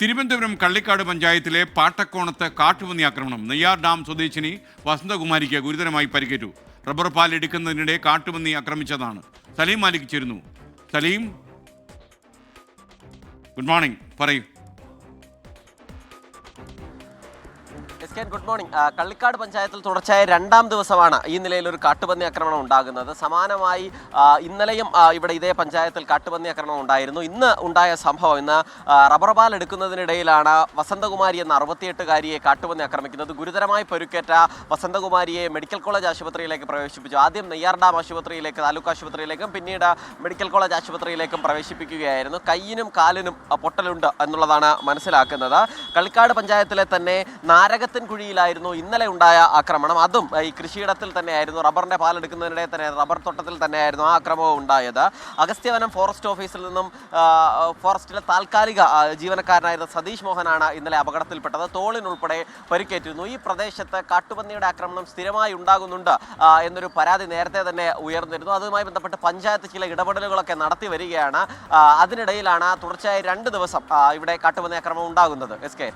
തിരുവനന്തപുരം കള്ളിക്കാട് പഞ്ചായത്തിലെ പാട്ടക്കോണത്ത് കാട്ടുപന്നി ആക്രമണം. നെയ്യാർ ഡാം സ്വദേശിനി വസന്തകുമാരിക്ക് ഗുരുതരമായി പരിക്കേറ്റു. റബ്ബർ പാൽ എടുക്കുന്നതിനിടെ കാട്ടുപന്നി ആക്രമിച്ചതാണ്. സലീം മാലിക് ചേരുന്നു. Salim good morning. പറയൂ. എസ് ഗുഡ് മോർണിംഗ് കള്ളിക്കാട് പഞ്ചായത്തിൽ തുടർച്ചയായ രണ്ടാം ദിവസമാണ് ഈ നിലയിൽ ഒരു കാട്ടുപന്നി ആക്രമണം ഉണ്ടാകുന്നത്. സമാനമായി ഇന്നലെയും ഇവിടെ ഇതേ പഞ്ചായത്തിൽ കാട്ടുപന്നി ആക്രമണം ഉണ്ടായിരുന്നു. ഇന്ന് ഉണ്ടായ സംഭവം ഇന്ന് റബ്ബർ പാൽ എടുക്കുന്നതിനിടയിലാണ് വസന്തകുമാരി എന്ന അറുപത്തിയെട്ടുകാരിയെ കാട്ടുപന്നി ആക്രമിക്കുന്നത്. ഗുരുതരമായി പരുക്കേറ്റ വസന്തകുമാരിയെ മെഡിക്കൽ കോളേജ് ആശുപത്രിയിലേക്ക് പ്രവേശിപ്പിച്ചു. ആദ്യം നെയ്യാർ ഡാം ആശുപത്രിയിലേക്ക് താലൂക്ക് ആശുപത്രിയിലേക്കും പിന്നീട് മെഡിക്കൽ കോളേജ് ആശുപത്രിയിലേക്കും പ്രവേശിപ്പിക്കുകയായിരുന്നു. കയ്യിനും കാലിനും പൊട്ടലുണ്ട് എന്നുള്ളതാണ് മനസ്സിലാക്കുന്നത്. കളിക്കാട് പഞ്ചായത്തിലെ തന്നെ നാരകത്തിൻ കുഴിയിലായിരുന്നു. ഇന്നലെ ഉണ്ടായ ആക്രമണം. അതും ഈ കൃഷിയിടത്തിൽ തന്നെയായിരുന്നു. റബ്ബറിന്റെ പാലെടുക്കുന്നതിനിടെ തന്നെ റബ്ബർ തോട്ടത്തിൽ തന്നെയായിരുന്നു ആ ആക്രമവും ഉണ്ടായത്. അഗസ്ത്യവനം ഫോറസ്റ്റ് ഓഫീസിൽ നിന്നും ഫോറസ്റ്റിലെ താൽക്കാലിക ജീവനക്കാരനായിരുന്ന സതീഷ് മോഹനാണ് ഇന്നലെ അപകടത്തിൽപ്പെട്ടത്. തോളിനുൾപ്പെടെ പരിക്കേറ്റിരുന്നു. ഈ പ്രദേശത്ത് കാട്ടുപന്നിയുടെ ആക്രമണം സ്ഥിരമായി ഉണ്ടാകുന്നുണ്ട് എന്നൊരു പരാതി നേരത്തെ തന്നെ ഉയർന്നിരുന്നു. അതുമായി ബന്ധപ്പെട്ട് പഞ്ചായത്ത് ചില ഇടപെടലുകളൊക്കെ നടത്തി വരികയാണ്. അതിനിടയിലാണ് തുടർച്ചയായി രണ്ട് ദിവസം ഇവിടെ കാട്ടുപന്നി ആക്രമണം ഉണ്ടാകുന്നത്. S K